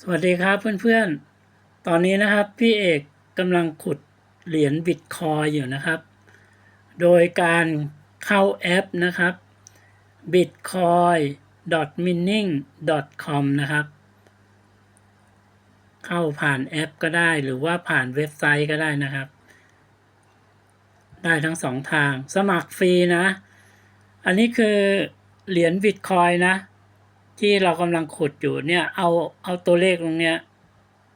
สวัสดีครับเพื่อนๆ ตอนนี้นะครับพี่เอกกำลังขุดเหรียญบิตคอยอยู่นะครับ โดยการเข้าแอปนะครับ bitcoin mining com นะครับ เข้าผ่านแอปก็ได้หรือว่าผ่านเว็บไซต์ก็ได้นะครับ ได้ทั้งสองทางสมัครฟรีนะ อันนี้คือเหรียญบิตคอยนะ ที่เรากำลังขุดอยู่เนี่ย เอาเอาตัวเลขตรงเนี้ย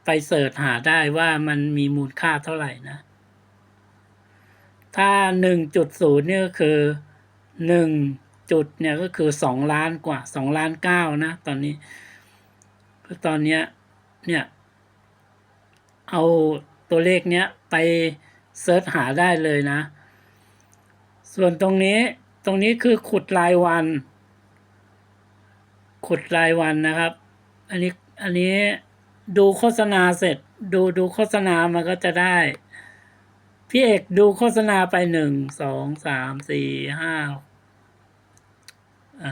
ไปเสิร์ชหาได้ว่ามันมีมูลค่าเท่าไหร่นะ ถ้าหนึ่งจุดศูนย์เนี่ยก็คือหนึ่งจุดเนี่ยก็คือสองล้านกว่าสองล้านเก้านะ ตอนนี้คือตอนเนี้ยเนี่ย เอาตัวเลขเนี้ยไปเสิร์ชหาได้เลยนะ ส่วนตรงนี้ตรงนี้คือขุดรายวัน ขุดรายวันนะครับ อันนี้อันนี้ดูโฆษณาเสร็จ ดูดูโฆษณามันก็จะได้ พี่เอกดูโฆษณาไปหนึ่งสองสามสี่ห้าอะ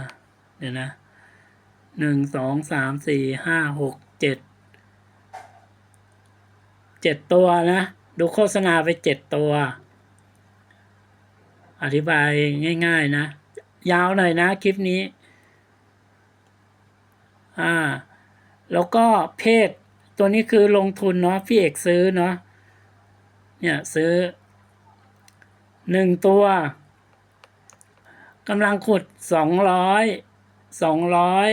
เดี๋ยวนะหนึ่งสองสามสี่ห้าหกเจ็ดเจ็ดตัวนะ ดูโฆษณาไปเจ็ดตัว อธิบายง่าย ๆ นะ ยาวหน่อยนะคลิปนี้ อ่า แล้วก็เพศตัวนี้คือลงทุนเนาะพี่เอกซื้อเนาะเนี่ยซื้อหนึ่งตัวกำลังขุดสองร้อยสองร้อย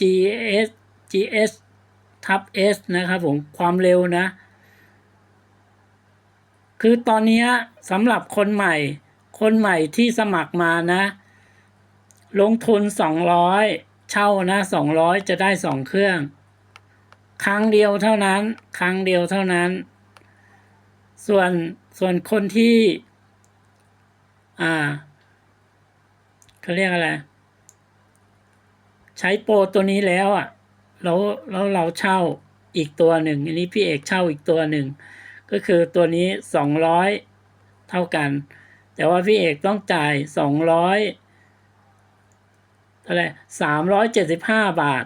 GS GS ทับ S นะครับผมความเร็วนะ คือตอนนี้สำหรับคนใหม่ คนใหม่ที่สมัครมานะ ลงทุนสองร้อย เช่านะสองร้อยจะได้สองเครื่อง ครั้งเดียวเท่านั้น ครั้งเดียวเท่านั้น ส่วนส่วนคนที่ อ่าเขาเรียกอะไร ใช้โปรตัวนี้แล้วอะแล้วแล้วเราเช่าอีกตัวหนึ่งอันนี้พี่เอกเช่าอีกตัวหนึ่งก็คือตัวนี้สองร้อยเท่ากัน แต่ว่าพี่เอกต้องจ่ายสองร้อย เท่าไรสามร้อยเจ็ดสิบห้าบาท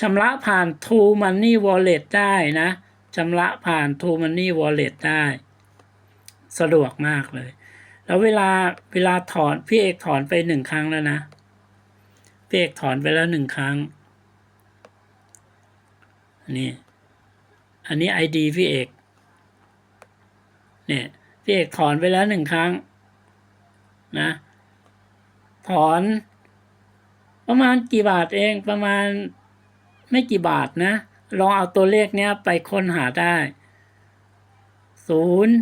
ชำระผ่าน True Money Wallet ได้นะชำระผ่าน True Money Wallet ได้ สะดวกมากเลย แล้วเวลาเวลาถอนพี่เอกถอนไปหนึ่งครั้งแล้วนะพี่เอกถอนไปแล้วหนึ่งครั้งอันนี้อันนี้ ID พี่เอกเนี่ยพี่เอกถอนไปแล้วหนึ่งครั้งนะ ถอน ประมาณกี่บาทเองประมาณไม่กี่บาทนะ ลองเอาตัวเลขเนี้ยไปค้นหาได้ศูนย์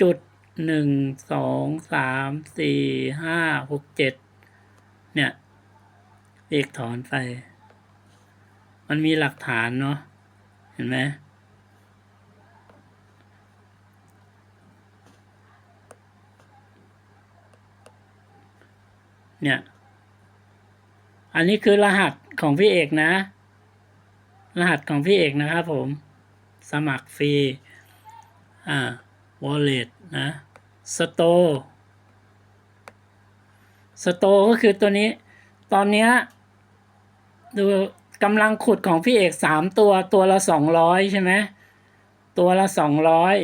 จุดหนึ่งสองสามสี่ห้าหกเจ็ดเนี่ยเลขถอนไป มันมีหลักฐานเนาะเห็นไหมเนี่ย อันนี้คือรหัสของพี่เอกนะ รหัสของพี่เอกนะครับผม สมัครฟรี อ่า wallet นะ store store ก็คือตัวนี้ ตอนเนี้ยดูกำลังขุดของพี่เอกสามตัวตัวละสองร้อยใช่ไหมตัวละสองร้อย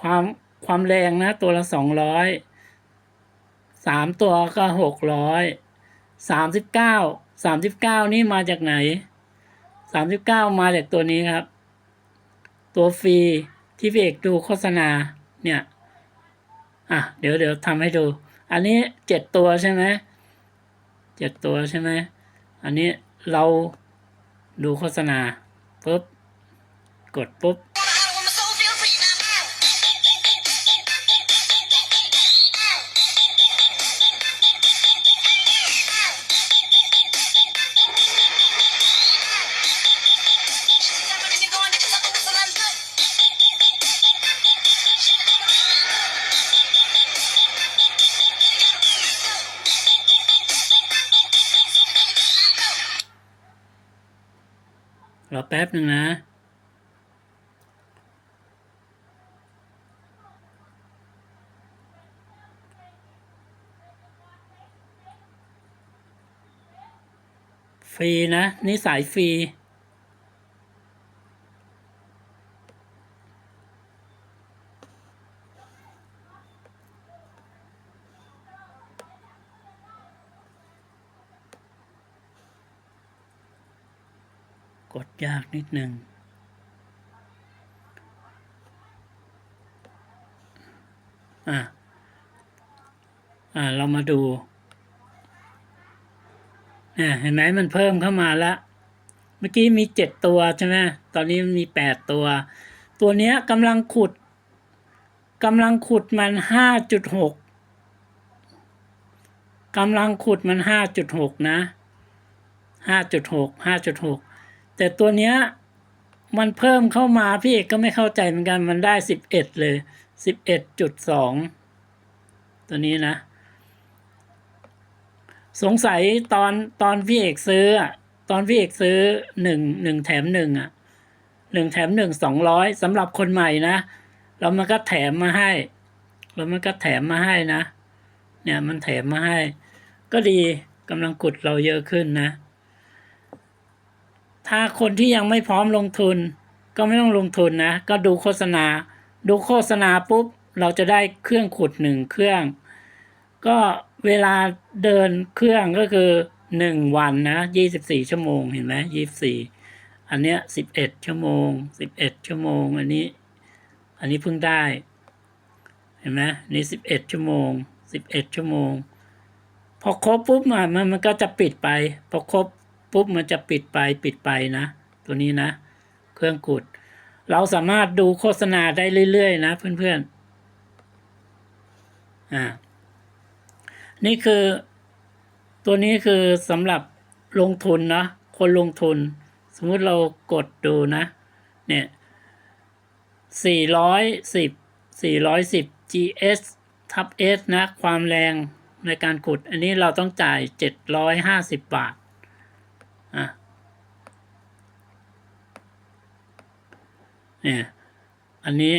ความความแรงนะ ตัวละสองร้อยสามตัวก็หกร้อย สามสิบเก้าสามสิบเก้านี่มาจากไหนสามสิบเก้ามาจากตัวนี้ครับ ตัวฟรีที่พี่เอกดูโฆษณาเนี่ยอะเดี๋ยวเดี๋ยวทำให้ดู อันนี้เจ็ดตัวใช่ไหมเจ็ดตัวใช่ไหมอันนี้เราดูโฆษณาปุ๊บกดปุ๊บ รอแป๊บหนึ่งนะฟรีนะนี่สายฟรี ยากนิดหนึ่งอะอ่าเรามาดูเนี่ยเห็นไหมมันเพิ่มเข้ามาแล้วเมื่อกี้มีเจ็ดตัวใช่ไหมตอนนี้มันมีแปดตัว ตัวเนี้ยกำลังขุดกำลังขุดมันห้าจุดหกกำลังขุดมันห้าจุดหกนะห้าจุดหกห้าจุดหก แต่ตัวเนี้ยมันเพิ่มเข้ามาพี่เอกก็ไม่เข้าใจเหมือนกันมันได้สิบเอ็ดเลยสิบเอ็ดจุดสองตัวนี้นะ สงสัยตอนตอนพี่เอกซื้อตอนพี่เอกซื้อหนึ่งหนึ่งแถมหนึ่งอะหนึ่งแถมหนึ่งสองร้อยสำหรับคนใหม่นะแล้วมันก็แถมมาให้ แล้วมันก็แถมมาให้นะ เนี่ยมันแถมมาให้ ก็ดีกำลังขุดเราเยอะขึ้นนะ ถ้าคนที่ยังไม่พร้อมลงทุน ก็ไม่ต้องลงทุนนะ ก็ดูโฆษณา ดูโฆษณาปุ๊บ เราจะได้เครื่องขุดหนึ่งเครื่อง ก็เวลาเดินเครื่องก็คือหนึ่งวันนะยี่สิบสี่ชั่วโมงเห็นไหมยี่สิบสี่อันเนี้ยสิบเอ็ดชั่วโมงสิบเอ็ดชั่วโมง อันนี้ อันนี้เพิ่งได้ เห็นไหมนี่สิบเอ็ดชั่วโมงสิบเอ็ดชั่วโมง พอครบปุ๊บมามันมันก็จะปิดไป พอครบ ปุ๊บมันจะปิดไปปิดไปนะ ตัวนี้นะ เครื่องกุด เราสามารถดูโฆษณาได้เรื่อยๆ นะเพื่อนๆอ่านี่คือตัวนี้คือสำหรับลงทุนนะคนลงทุน สมมุติเรากดดูนะ เนี่ยสี่ร้อยสิบสี่ร้อยสิบ GS ทับ S นะ ความแรงในการขุด อันนี้เราต้องจ่ายเจ็ดร้อยห้าสิบบาท อะเนี่ยอันนี้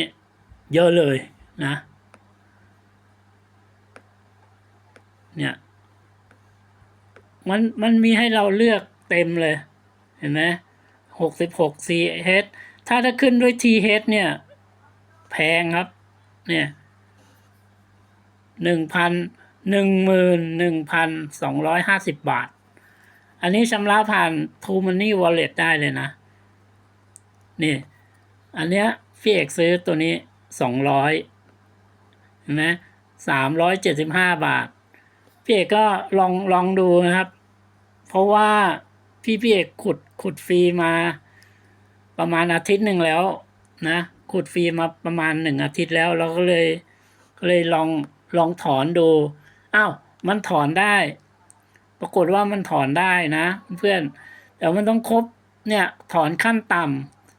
เยอะเลยนะ เนี่ยมันมันมีให้เราเลือกเต็มเลย เห็นไหมหกสิบหก CH ถ้าถ้าขึ้นด้วย TH เนี่ย แพงครับ เนี่ยหนึ่งพันหนึ่งหมื่นหนึ่งพันสองร้อยห้าสิบบาท อันนี้ชำระผ่าน True Money Wallet ได้เลยนะ นี่ อันเนี้ยพี่เอกซื้อตัวนี้สองร้อยเห็นไหมสามร้อยเจ็ดสิบห้าบาท พี่เอกก็ลองลองดูนะครับ เพราะว่าพี่พี่เอกขุดขุดฟรีมา ประมาณอาทิตย์หนึ่งแล้วนะขุดฟรีมาประมาณหนึ่งอาทิตย์แล้วเราก็เลยก็เลยลองลองถอนดูอ้าวมันถอนได้ ปรากฏว่ามันถอนได้นะเพื่อนแต่มันต้องครบเนี่ยถอนขั้นต่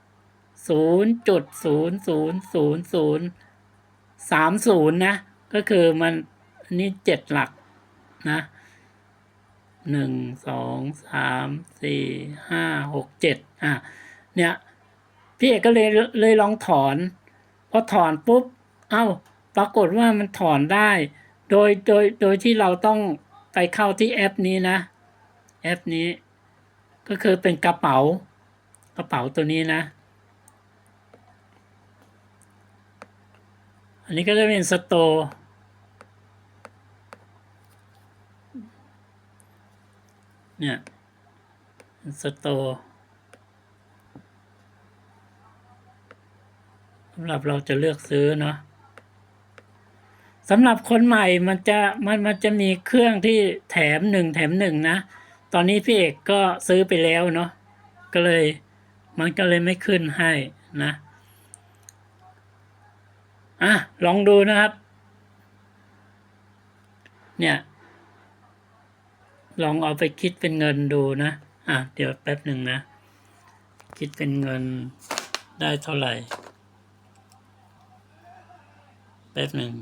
ำศูนย์จุดศูนย์ศูนย์ศูนย์ศูนย์สามศูนย์นะ ก็คือมันนนี้เจ็ดหลักนะหนึ่งสองสามสี่ห้าหกเจ็ดอะเนี่ยพี่เอกก็เลยเลยลองถอน พอถอนปุ๊บ เอ้า ปรากฏว่ามันถอนได้ โดยโดยโดยที่เราต้อง ไปเข้าที่แอปนี้นะ แอปนี้ ก็คือเป็นกระเป๋า กระเป๋าตัวนี้นะ อันนี้ก็จะเป็นสโตร์เนี่ยสโตร์สำหรับเราจะเลือกซื้อเนาะ สำหรับคนใหม่มันจะมันมันจะมีเครื่องที่แถมหนึ่งแถมหนึ่งนะ ตอนนี้พี่เอกก็ซื้อไปแล้วเนาะก็เลยมันก็เลยไม่ขึ้นให้นะอะลองดูนะครับ เนี่ยลองเอาไปคิดเป็นเงินดูนะ อะ เดี๋ยวแป๊บหนึ่งนะ คิดเป็นเงินได้เท่าไหร่ แป๊บหนึ่ง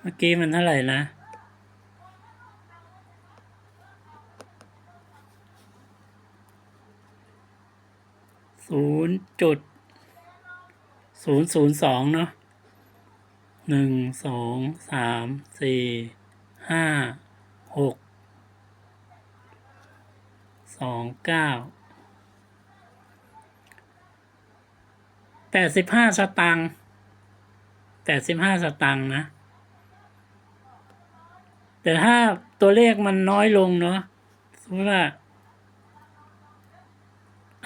เมื่อกี้มันเท่าไหร่นะศูนย์จุดศูนย์ศูนย์สองเนาะหนึ่งสองสามสี่ห้าหกสองเก้า แปดสิบห้าสตังค์แปดสิบห้าสตังค์นะ แต่ถ้าตัวเลขมันน้อยลงเนาะสมมติว่า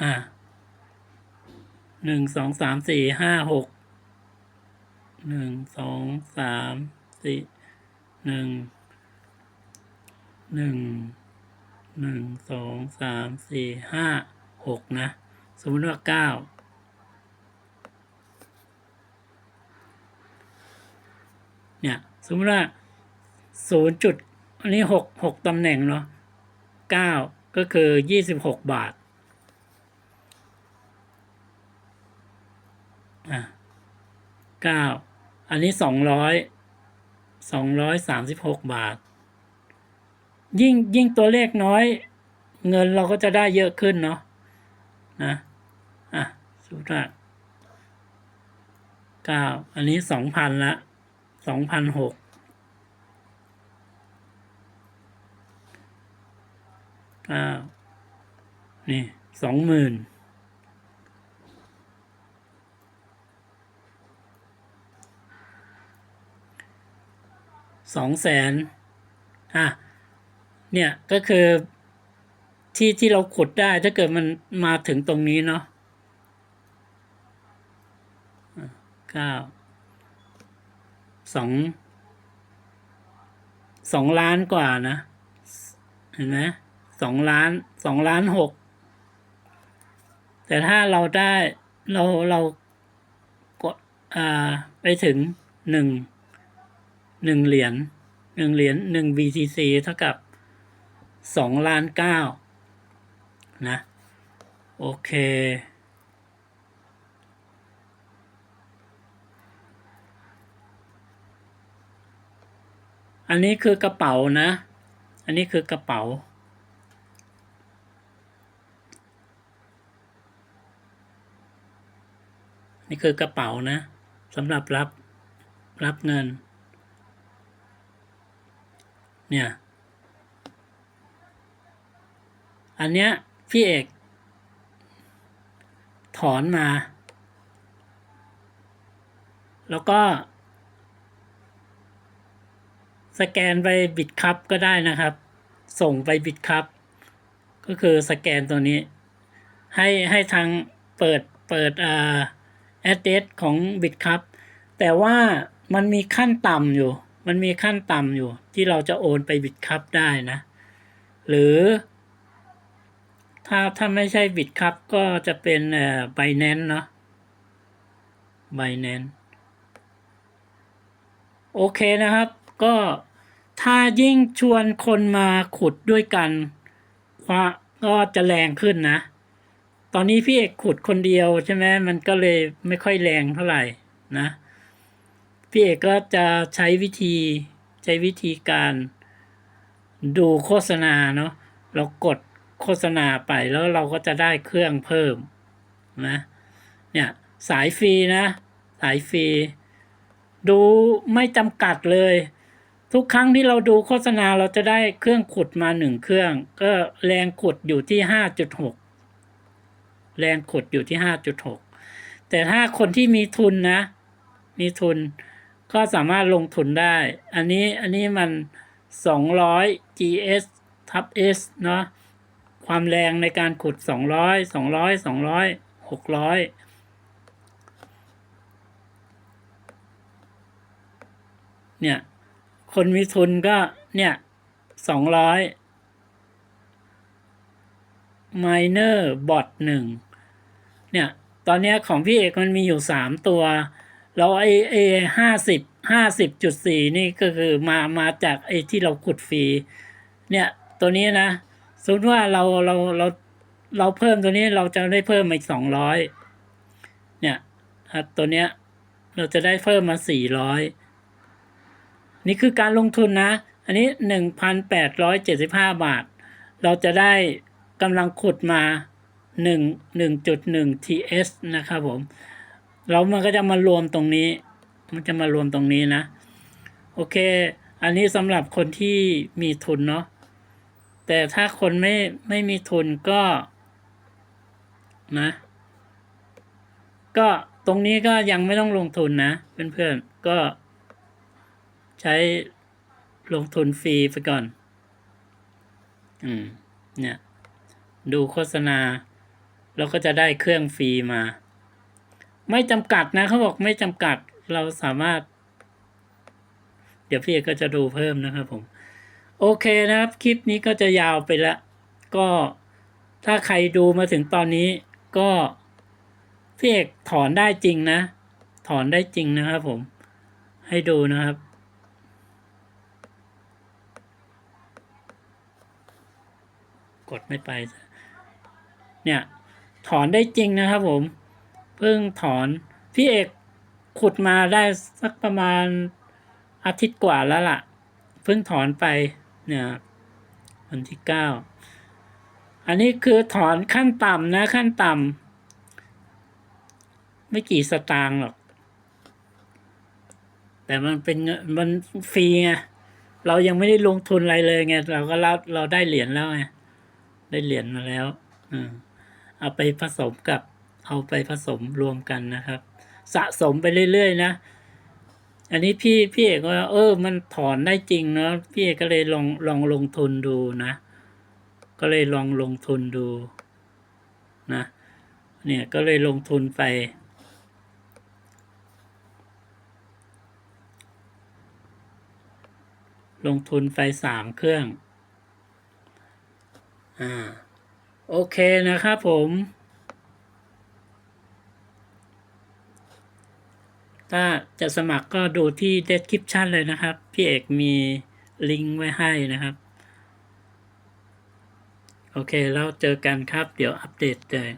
อ่าหนึ่งสองสามสี่ห้าหกหนึ่งสองสามสี่หนึ่งหนึ่งหนึ่งสองสามสี่ห้าหกนะ สมมติว่าเก้า เนี่ยสมมติว่าศูนย์จุดอันนี้หกหกตำแหน่งเนาะเก้าก็คือยี่สิบหกบาทอะเก้าอันนี้สองร้อยสองร้อยสามสิบหกบาท ยิ่งยิ่งตัวเลขน้อย เงินเราก็จะได้เยอะขึ้นเนาะนะอะสุดละเก้าอันนี้สองพันละ สองพันหกเก้านี่สองหมื่นสองแสนอะ เนี่ย ก็คือที่ที่เราขุดได้ถ้าเกิดมันมาถึงตรงนี้เนาะเก้า สองสองล้านกว่านะ เห็นไหมสองล้านสองล้านหก แต่ถ้าเราได้เราเรากดอ่าไปถึงหนึ่งหนึ่งเหรียญหนึ่งเหรียญหนึ่ง BTC เท่ากับสองล้านเก้านะ โอเค อันนี้คือกระเป๋านะ อันนี้คือกระเป๋า นี่คือกระเป๋านะสำหรับรับรับเงิน เนี่ย อันเนี้ยพี่เอก ถอนมา แล้วก็ สแกนไปบิตคัพก็ได้นะครับ ส่งไปบิตคัพก็คือสแกนตัวนี้ ให้ให้ทางเปิดเปิดอ่าแอดเดสของบิตคัพแต่ว่ามันมีขั้นต่ำอยู่ มันมีขั้นต่ำอยู่ ที่เราจะโอนไปบิตคัพได้นะ หรือถ้าถ้าไม่ใช่บิตคัพก็จะเป็นเอ่อ Binance เนาะ Binance โอเคนะครับ ก็ถ้ายิ่งชวนคนมาขุดด้วยกันว่าก็จะแรงขึ้นนะ ตอนนี้พี่เอกขุดคนเดียวใช่ไหมมันก็เลยไม่ค่อยแรงเท่าไหร่นะ พี่เอกก็จะใช้วิธีใช้วิธีการดูโฆษณาเนาะเรากดโฆษณาไปแล้วเราก็จะได้เครื่องเพิ่มนะเนี่ยสายฟรีนะ สายฟรี ดูไม่จำกัดเลย ทุกครั้งที่เราดูโฆษณาเราจะได้เครื่องขุดมาหนึ่งเครื่อง ก็แรงขุดอยู่ที่ห้าจุดหกแรงขุดอยู่ที่ห้าจุดหกแต่ถ้าคนที่มีทุนนะ มีทุนก็สามารถลงทุนได้ อันนี้อันนี้มันสองร้อย GS ทับ S เนาะความแรงในการขุดสองร้อยสองร้อยสองร้อยหกร้อยเนี่ย คนมีทุนก็เนี่ยสองร้อย miner bot หนึ่งเนี่ยตอนนี้ของพี่เอกมันมีอยู่สามตัว แล้วไอไอห้าสิบห้าสิบจุดสี่นี่ก็คือมามาจากไอที่เราขุดฟรีเนี่ยตัวนี้นะสมมติว่าเราเราเราเราเพิ่มตัวนี้เราจะได้เพิ่มอีกสองร้อยเนี่ยอะตัวเนี้ยเราจะได้เพิ่มมาสี่ร้อย นี่คือการลงทุนนะ อันนี้หนึ่งพันแปดร้อยเจ็ดสิบห้าบาท เราจะได้กำลังขุดมาหนึ่งหนึ่งจุดหนึ่ง TS นะครับผมแล้วมันก็จะมารวมตรงนี้ มันจะมารวมตรงนี้นะ โอเค อันนี้สำหรับคนที่มีทุนเนาะ แต่ถ้าคนไม่ไม่มีทุนก็นะ ก็ตรงนี้ก็ยังไม่ต้องลงทุนนะ เพื่อนๆ ก็ ใช้ลงทุนฟรีไปก่อน อืม เนี่ย ดูโฆษณา เราก็จะได้เครื่องฟรีมา ไม่จำกัดนะเขาบอกไม่จำกัด เราสามารถ เดี๋ยวพี่เอกก็จะดูเพิ่มนะครับผม โอเคนะครับ คลิปนี้ก็จะยาวไปละ ก็ถ้าใครดูมาถึงตอนนี้ ก็พี่เอกถอนได้จริงนะ ถอนได้จริงนะครับผม ให้ดูนะครับ ดไม่ไป เนี่ย ถอนได้จริงนะครับผม เพิ่งถอน พี่เอกขุดมาได้สักประมาณอาทิตย์กว่าแล้วล่ะ เพิ่งถอนไปเนี่ยวันที่เก้าอันนี้คือถอนขั้นต่ำนะขั้นต่ำไม่กี่สตางค์หรอก แต่มันเป็นเงินมันฟรีไงเรายังไม่ได้ลงทุนอะไรเลยไงเราก็รับเราได้เหรียญแล้วไง ได้เหรียญมาแล้วอเอาไปผสมกับเอาไปผสมรวมกันนะครับ สะสมไปเรื่อยๆนะ อันนี้พี่พี่เอกว่าเออ มันถอนได้จริงเนาะพี่เอกก็เลยลองลองลงทุนดูนะ ก็เลยลองลงทุนดูนะ เนี่ยก็เลยลงทุนไปลงทุนไปสามเครื่อง อ่าโอเคนะครับผม ถ้าจะสมัครก็ดูที่ description เลยนะครับ พี่เอกมีลิงก์ไว้ให้นะครับ โอเค แล้วเจอกันครับ เดี๋ยวอัปเดตเลย